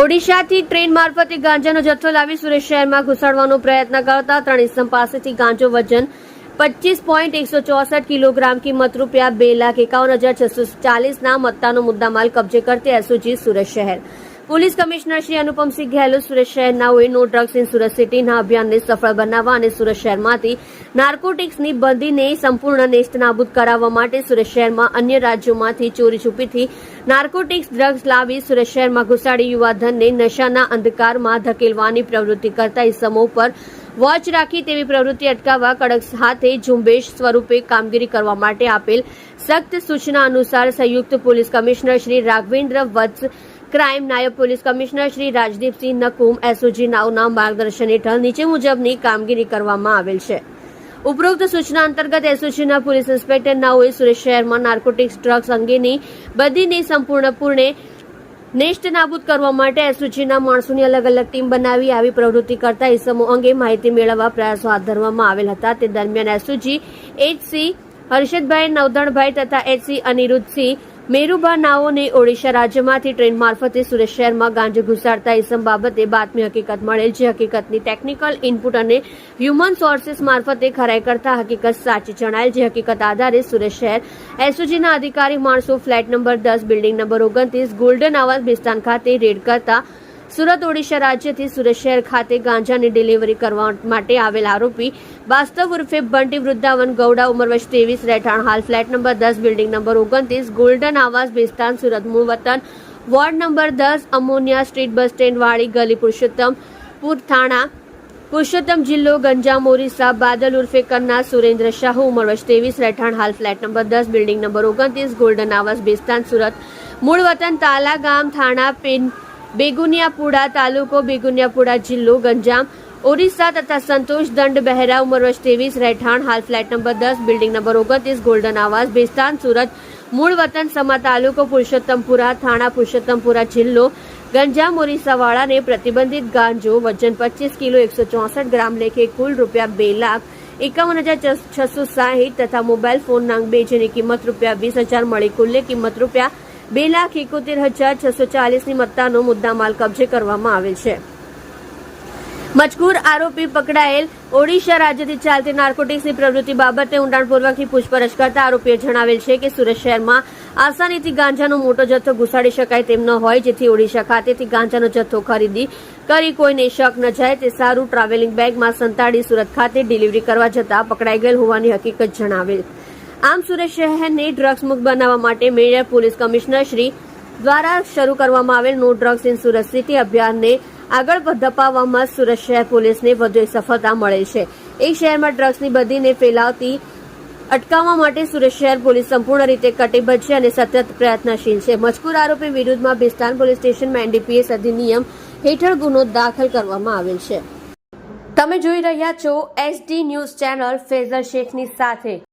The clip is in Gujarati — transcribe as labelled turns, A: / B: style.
A: ઓડિશાથી ટ્રેન મારફતે ગાંજાનો જથ્થો લાવી સુરત શહેરમાં ઘુસાડવાનો પ્રયત્ન કરતા ત્રણ ઇસમ પાસેથી ગાંજો વજન પચીસ પોઈન્ટ એકસો ચોસઠ કિલોગ્રામ કિંમત રૂપિયા બે લાખ એકાવન હજાર છસો ચાલીસના મત્તાનો મુદ્દામાલ કબજે કરતી એસઓજી સુરત શહેર. પોલીસ કમિશનર શ્રી અનુપમસિંહ ગેહલોત સુરત શહેરનાઓએ નો ડ્રગ્સ ઇન સુરત સિટીના અભિયાનને સફળ બનાવવા અને સુરત શહેરમાંથી નાર્કોટિક્સની બંધીને સંપૂર્ણ નેસ્ત નાબૂદ કરાવવા માટે સુરત શહેરમાં અન્ય રાજ્યોમાંથી ચોરી છુપીથી નાર્કોટિક્સ ડ્રગ્સ લાવી સુરત શહેરમાં ઘુસાડી યુવાધનને નશાના અંધકારમાં ધકેલવાની પ્રવૃત્તિ કરતા ઇસમો પર વોચ રાખી તેવી પ્રવૃત્તિ અટકાવવા કડક હાથે ઝુંબેશ સ્વરૂપે કામગીરી કરવા માટે આપેલ સખ્ત સૂચના અનુસાર સંયુક્ત police commissioner Shri Raghavendra Vatsa crime નાયબ police commissioner Shri Rajdeepsinh Nakum SOG નાવના માર્ગદર્શન હેઠળ નીચે મુજબની કામગીરી કરવામાં આવેલ છે. ઉપરોક્ત સૂચના અંતર્ગત એસઓજીના પોલીસ ઇન્સ્પેક્ટર નાઓએ સુરેશ શહેરમાં નાર્કોટિક્સ ડ્રગ્સ અંગેની બધીની સંપૂર્ણપૂર્ણે નેષ્ટ નાબૂદ કરવા માટે એસઓજીના માણસોની અલગ અલગ ટીમ બનાવી આવી પ્રવૃત્તિ કરતા ઇસમો અંગે માહિતી મેળવવા પ્રયાસો હાથ ધરવામાં આવેલ હતા. તે દરમિયાન એસઓજી એચસી હર્ષદભાઈ નવધણભાઈ તથા એચસી અનિરુદ્ધસિંહ મેરુબા નાઓને ઓડિશા રાજ્યમાંથી ટ્રેન મારફતે સુરત શહેરમાં ગાંજો ઘુસાડતા ઇસમ બાબતે બાતમી હકીકત મળેલ જે હકીકતની ટેકનિકલ ઇનપુટ અને હ્યુમન સોર્સિસ મારફતે ખરાઈ કરતા હકીકત સાચી જણાયેલ જે હકીકત આધારે સુરત શહેર એસઓજીના અધિકારી માણસો ફ્લેટ નંબર દસ, બિલ્ડિંગ નંબર ઓગણત્રીસ, ગોલ્ડન આવાસ બિસ્તાન ખાતે રેડ કરતા સુરત, ઓડિશા રાજ્યથી સુરત શહેર ખાતે ગાંજાની ડિલિવરી કરવા માટે આવેલ આરોપી વાસ્તવ ઉર્ફે બંટી વૃદ્ધાવન ગૌડા ઉંમર વર્ષ ત્રેવીસ, રહેઠાણ હાલ ફ્લેટ નંબર દસ, બિલ્ડિંગ નંબર ઓગણત્રીસ, ગોલ્ડન આવાસ બેસ્તાન સુરત મૂળ વતન વોર્ડ નંબર દસ, અમોનિયા સ્ટ્રીટ બસ સ્ટેન્ડ વાળી ગલી પુરુષોત્તમપુર થાણા, પુરુષોત્તમ જિલ્લો, ગંજામ, ઓરિસ્સા, બાદલ ઉર્ફે કરનાર સુરેન્દ્ર શાહુ ઉંમર વર્ષ ત્રેવીસ, રહેઠાણ હાલ ફ્લેટ નંબર દસ, બિલ્ડિંગ નંબર ઓગણત્રીસ, ગોલ્ડન આવાસ બિસ્તાન સુરત મૂળ વતન તાલા ગામ, થાણા, પિન બેગુનિયાપુડા તાલુકો બેગુનિયાપુડા જિલ્લો, ગંજામ, ઓરિસ્સા તથા સંતોષ દંડ બહેરા ઉંમર વર્ષ ત્રેવીસ, રહેઠાણ, હાલ ફ્લેટ નંબર દસ, બિલ્ડિંગ નંબર ઓગણત્રીસ, ગોલ્ડન આવાસ, બેસ્તાન, સુરત, મૂળ વતન સમા તાલુકો, પુરુષોત્તમપુરા, થાણા, પુરુષોત્તમપુરા જિલ્લો, ગંજામ, ઓરિસ્સાવાળાને પ્રતિબંધિત ગાંજો, વજન પચીસ કિલો, એકસો ચોસઠ ગ્રામ લેખે કુલ રૂપિયા બે લાખ એકાવન હજાર છસો સાહીઠ તથા મોબાઈલ ફોન નાંગ બે જેની કિંમત રૂપિયા વીસ હજાર મળી કુલ્લે કિંમત રૂપિયા બે લાખ એકોતેર હજાર છસો ચાલીસની મત્તાનો મુદ્દામાલ કબજે કરવામાં આવેલ છે. મજકૂર આરોપી પકડાયેલ ઓડિશા રાજ્યથી ચાલતી નાર્કોટિક્સની પ્રવૃત્તિ બાબતે ઊંડાણપૂર્વકની પૂછપરછ કરતા આરોપીએ જણાવેલ છે કે સુરત શહેરમાં આસાનીથી ગાંજાનો મોટો જથ્થો ઘુસાડી શકાય તેમ ન હોય, જેથી ઓડિશા ખાતેથી ગાંજાનો જથ્થો ખરીદી કરી કોઈને શક ન જાય. તે સારું ટ્રાવેલિંગ બેગમાં સંતાડી સુરત ખાતે ડિલિવરી કરવા જતા પકડાઈ ગયેલ હોવાની હકીકત જણાવેલ આમ સુરત શહેરને ડ્રગ્સ મુક્ત બનાવવા માટે મેયર પોલીસ કમિશનર શ્રી દ્વારા શરૂ કરવામાં આવેલ no drugs in Surat city અભિયાનને આગળ ધપાવવામાં સુરત શહેર પોલીસને વધુ સફળતા મળે છે. એક શહેરમાં ડ્રગ્સની બધીને ફેલાવતી અટકાવવા માટે સુરત શહેર પોલીસ સંપૂર્ણ રીતે કટિબદ્ધ છે અને સતત પ્રયત્નશીલ છે. મજકૂર આરોપી વિરુદ્ધમાં બિસ્તાન પોલીસ સ્ટેશનમાં એનડીપીએસ અધિનિયમ હેઠળ ગુનો દાખલ કરવામાં આવેલ છે. તમે જોઈ રહ્યા છો એસડી ન્યૂઝ ચેનલ ફેઝર શેખની સાથે.